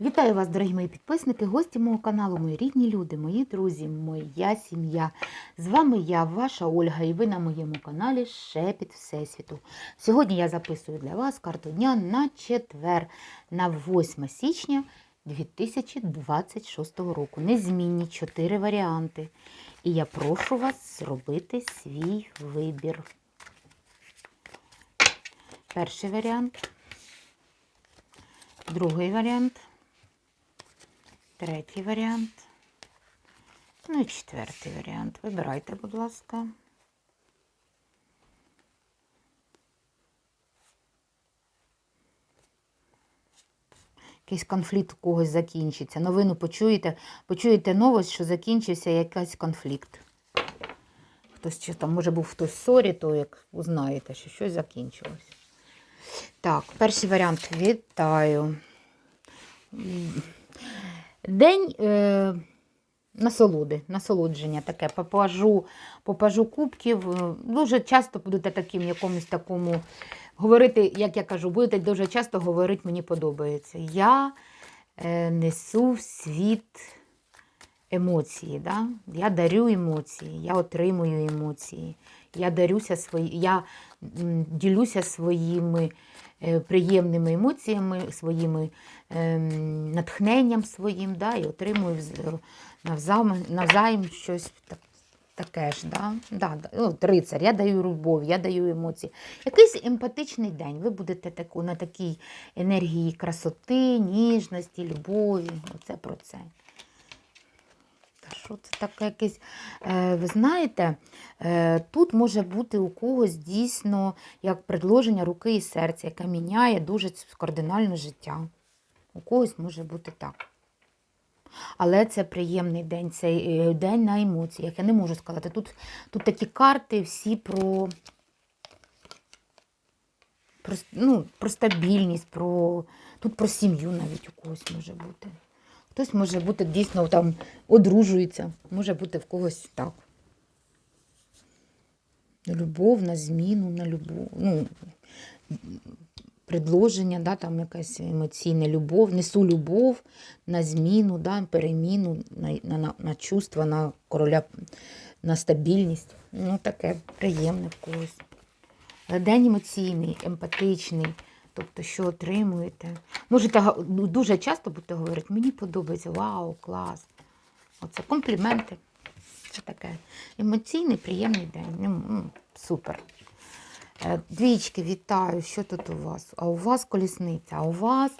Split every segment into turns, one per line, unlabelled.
Вітаю вас, дорогі мої підписники, гості мого каналу, мої рідні люди, мої друзі, моя сім'я. З вами я, ваша Ольга, і ви на моєму каналі Шепіт Всесвіту. Сьогодні я записую для вас карту дня на четвер, на 8 січня 2026 року. Незмінні чотири варіанти. І я прошу вас зробити свій вибір. Перший варіант, другий варіант. Третій варіант. Ну і четвертий варіант. Вибирайте, будь ласка. Якийсь конфлікт у когось закінчиться. Новину почуєте, почуєте новость, що закінчився якийсь конфлікт. Хтось чи там, може, був хтось в ссорі, то як узнаєте, що щось закінчилось. Так, перший варіант. Вітаю. День е, насолоди, насолодження таке. Попажу, попажу кубків. Е, Дуже часто будете таким якомусь такому говорити, як я кажу, будете дуже часто говорити, мені подобається. Я е, несу в світ емоції. Да? Я дарю емоції, я отримую емоції. Я дарюся свої, я ділюся своїми приємними емоціями, своїми ем, натхненням своїм, да, і отримую вз- навзаєм, навзаєм щось так- таке ж. Да? Да. Ну, рицар, я даю любов, я даю емоції. Якийсь емпатичний день. Ви будете таку, на такій енергії красоти, ніжності, любові. Оце про це. Що це таке якесь? Е, ви знаєте, е, тут може бути у когось дійсно як предложення руки і серця, яке міняє дуже кардинально життя. У когось може бути так. Але це приємний день, це е, день на емоціях. Я не можу сказати. Тут, тут такі карти всі про, про, ну, про стабільність, про, тут про сім'ю навіть у когось може бути. Хтось може бути дійсно там одружується, може бути в когось так. Любов на зміну, на любов. Ну, предложення, да, там якась емоційна любов, несу любов на зміну, да, переміну, на, на, на, на чувства, на короля, на стабільність. Ну, таке приємне в когось. День емоційний, емпатичний, тобто, що отримуєте. Можете ну, дуже часто будете говорити, мені подобається, вау, клас. Оце компліменти. Це таке емоційний, приємний день. Ну, м, Супер. Е, Двічки, вітаю, що тут у вас? А у вас колісниця, а у вас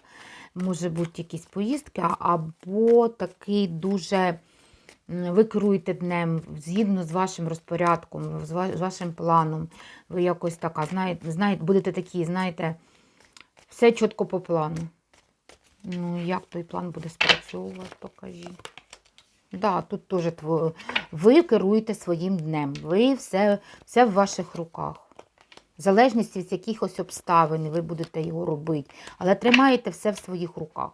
може бути якісь поїздки, або такий дуже ви керуєте днем згідно з вашим розпорядком, з вашим планом. Ви якось така, знаєте, будете такі, знаєте, все чітко по плану. Ну, як той план буде спрацьовувати, покажіть. Да, тут теж тво- ви керуєте своїм днем. Ви все, все в ваших руках. В залежності від якихось обставин ви будете його робити. Але тримаєте все в своїх руках.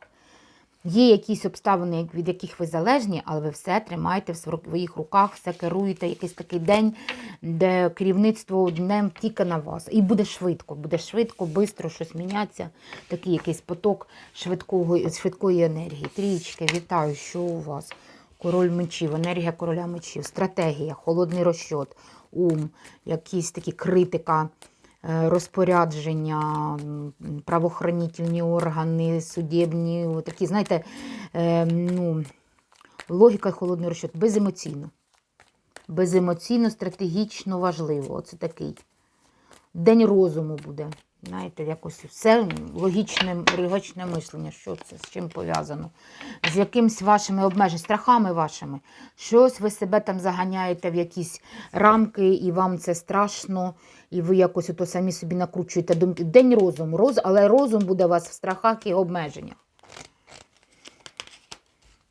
Є якісь обставини, від яких ви залежні, але ви все тримаєте в своїх руках, все керуєте. Якийсь такий день, де керівництво днем тільки на вас. І буде швидко, буде швидко, швидко щось мінятися. Такий якийсь поток швидкого, швидкої енергії. Трічки, вітаю, що у вас? Король мечів, енергія короля мечів, стратегія, холодний розчот, ум, якісь такі критика, розпорядження, м, правоохранительні органи, судебні, такі, знаєте, е, ну, логіка холодний розчет, беземоційно. Беземоційно, стратегічно важливо. Оце такий. День розуму буде. Знаєте, якось все логічне, логічне мислення, що це, з чим пов'язано. З якимись вашими обмеженнями, страхами вашими. Щось ви себе там заганяєте в якісь рамки, і вам це страшно, і ви якось ото самі собі накручуєте думки. День розуму, роз, але розум буде у вас в страхах і обмеженнях.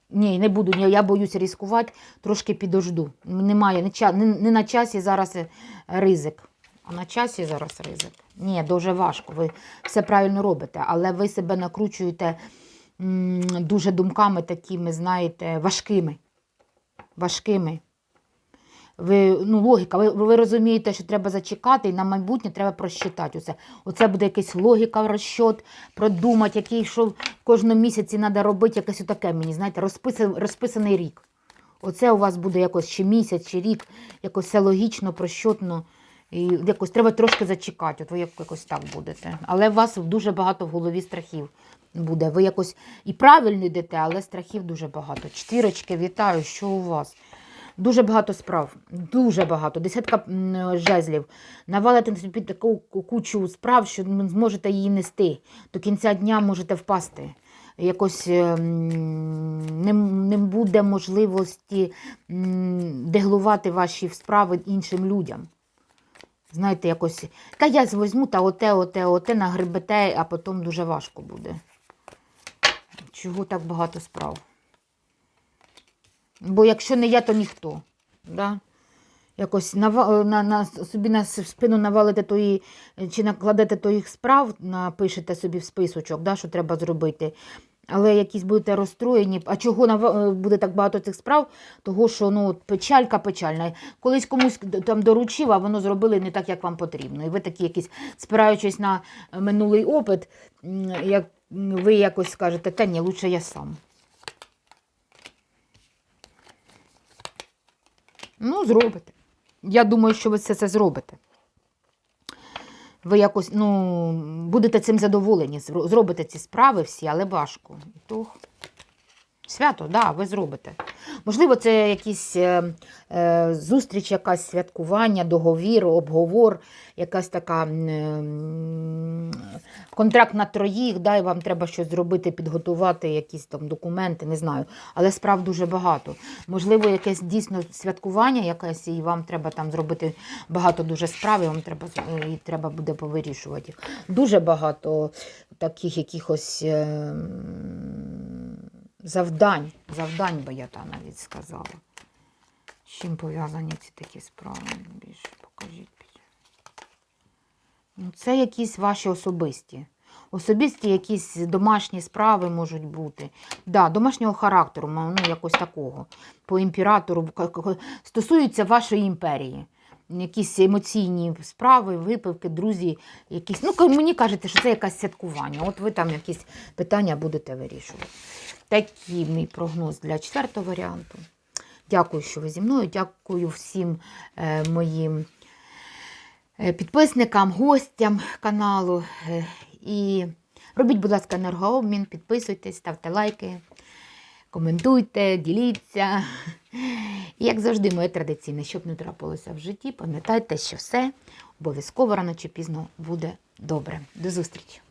Ні, не буду, ні, я боюся ризикувати, трошки підожду. Немає, не, не, на часі зараз ризик. А на часі зараз ризик. Ні, дуже важко. Ви все правильно робите, але ви себе накручуєте дуже думками такими, знаєте, важкими. Важкими. Ви, ну, логіка, ви, ви розумієте, що треба зачекати, і на майбутнє треба просчитати усе. Оце буде якась логіка, розчот, продумати, який що кожному місяці треба робити, якесь отаке мені, знаєте, розписаний, розписаний рік. Оце у вас буде якось чи місяць, чи рік, якось все логічно, прощотно. І якось треба трошки зачекати, от ви якось так будете. Але у вас дуже багато в голові страхів буде. Ви якось і правильно йдете, але страхів дуже багато. Чотирочки, вітаю, що у вас? Дуже багато справ, дуже багато. Десятка жезлів. Навалите на собі таку кучу справ, що зможете її нести. До кінця дня можете впасти. Якось е, не, не буде можливості деглувати ваші справи іншим людям. Знаєте, якось, та я візьму та оте, оте, оте нагребете, а потім дуже важко буде. Чого так багато справ? Бо якщо не я, то ніхто. Да? Якось нава- на, на, собі на спину навалите тої, чи накладете тих справ, напишете собі в списочок, да, що треба зробити. Але якісь будете розстроєні. А чого е, буде так багато цих справ? Того, що ну, печалька печальна. Колись комусь там доручив, а воно зробили не так, як вам потрібно. І ви такі якісь, спираючись на е, минулий опит, як ви якось скажете, та ні, лучше я сам. Ну, зробите. Я думаю, що ви все це зробите. Ви якось, ну, будете цим задоволені, зро- зробите ці справи всі, але важко. І то свято, да, ви зробите. Можливо, це якісь е, е, зустріч, якась святкування, договір, обговор, якась така м, контракт на троїх, да, і вам треба щось зробити, підготувати, якісь там документи, не знаю. Але справ дуже багато. Можливо, якесь дійсно святкування, якесь, і вам треба там зробити багато дуже справ, і вам треба, і треба буде повирішувати їх. Дуже багато таких якихось. е, Завдань, завдань би я та навіть сказала. З чим пов'язані ці такі справи? Більше покажіть. Ну, Це якісь ваші особисті. Особисті якісь домашні справи можуть бути. Да, домашнього характеру, ну, якось такого. По імператору стосуються вашої імперії. Якісь емоційні справи, випивки, друзі, якісь. Ну, мені кажете, що це якесь святкування. От ви там якісь питання будете вирішувати. Такий мій прогноз для четвертого варіанту. Дякую, що ви зі мною. Дякую всім е, моїм е, підписникам, гостям каналу. Е, І робіть, будь ласка, енергообмін, підписуйтесь, ставте лайки, коментуйте, діліться. І, як завжди, моє традиційне, щоб не трапилося в житті, пам'ятайте, що все обов'язково рано чи пізно буде добре. До зустрічі!